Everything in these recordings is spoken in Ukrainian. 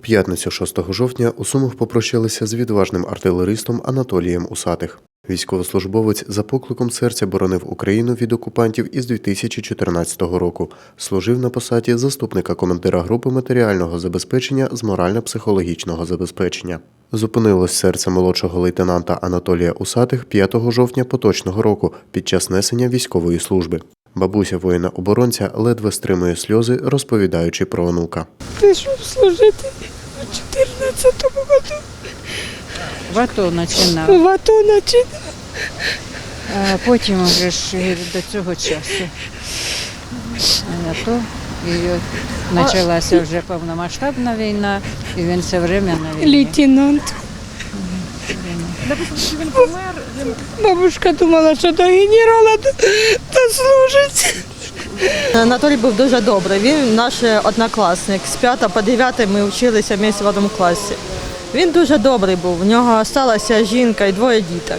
п'ятницю 6 жовтня у Сумах попрощалися з відважним артилеристом Анатолієм Усатих. Військовослужбовець за покликом серця боронив Україну від окупантів із 2014 року. Служив на посаді заступника командира групи матеріального забезпечення з морально-психологічного забезпечення. Зупинилось серце молодшого лейтенанта Анатолія Усатих 5 жовтня поточного року під час несення військової служби. Бабуся воїна-оборонця ледве стримує сльози, розповідаючи про онука. Пішов служити у 14-му году. В АТО починав. В АТО начинав. А потім вже ж до цього часу. А АТО. І почалася вже повномасштабна війна, і він все время на війні. Лейтенант. Бабушка думала, що до генерала. Анатолій був дуже добрий. Він наш однокласник. З 5 по 9 ми вчилися в одному класі. Він дуже добрий був. У нього залишилася жінка і двоє діток.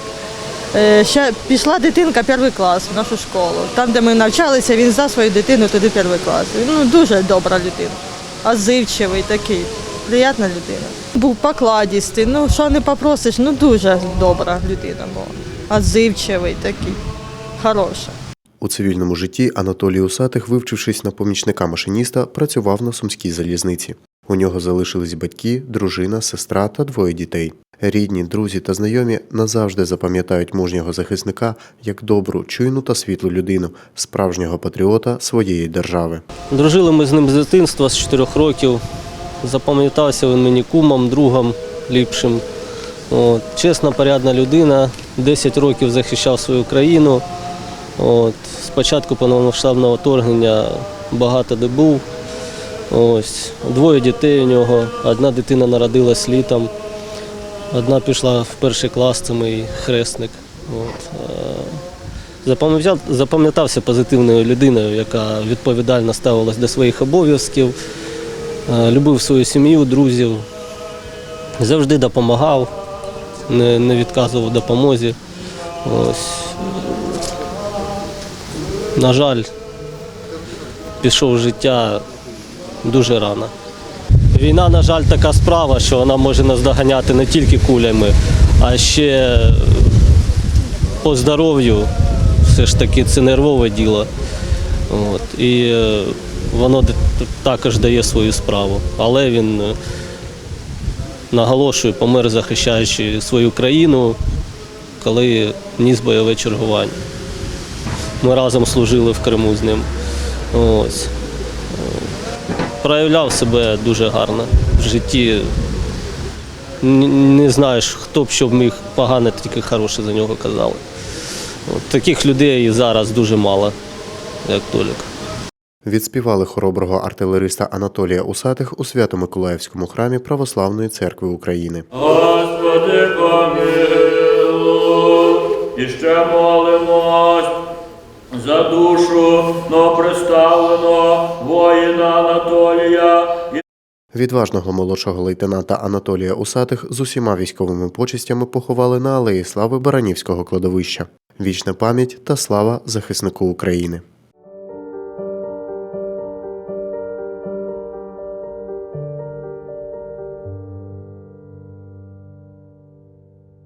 Ще пішла дитинка перший клас в нашу школу. Там, де ми навчалися, він за свою дитину туди перший клас. Ну, дуже добра людина. Озивчивий такий. Приятна людина. Був покладістий, ну що не попросиш, ну дуже добра людина була. Озивчивий такий, хороша. У цивільному житті Анатолій Усатих, вивчившись на помічника машиніста, працював на сумській залізниці. У нього залишились батьки, дружина, сестра та двоє дітей. Рідні, друзі та знайомі назавжди запам'ятають мужнього захисника як добру, чуйну та світлу людину, справжнього патріота своєї держави. Дружили ми з ним з дитинства, з 4 років. Запам'ятався він мені кумом, другом ліпшим. От. Чесна, порядна людина, 10 років захищав свою країну. От. Спочатку повномасштабного вторгнення багато де був. Ось. Двоє дітей у нього. Одна дитина народилась літом, одна пішла в перший клас, це мій хресник. От. Е, Запам'ятався позитивною людиною, яка відповідально ставилась до своїх обов'язків, е, любив свою сім'ю, друзів, завжди допомагав, не, відказував допомозі. Ось. На жаль, пішов життя дуже рано. Війна, на жаль, така справа, що вона може нас доганяти не тільки кулями, а ще по здоров'ю все ж таки це нервове діло. От. І е, воно також дає свою справу. Але він е, наголошує, помер захищаючи свою країну, коли ніс бойове чергування. Ми разом служили в Криму з ним. Ось. Проявляв себе дуже гарно в житті. Не знаєш, хто б що міг погане, тільки хороше за нього казали. От, таких людей зараз дуже мало, як Толік. Відспівали хороброго артилериста Анатолія Усатих у Свято-Миколаївському храмі Православної церкви України. Господи, помилуй, і ще молимось за душу но представлено воїна Анатолія. Відважного молодшого лейтенанта Анатолія Усатих з усіма військовими почестями поховали на алеї слави Баранівського кладовища. Вічна пам'ять та слава захиснику України.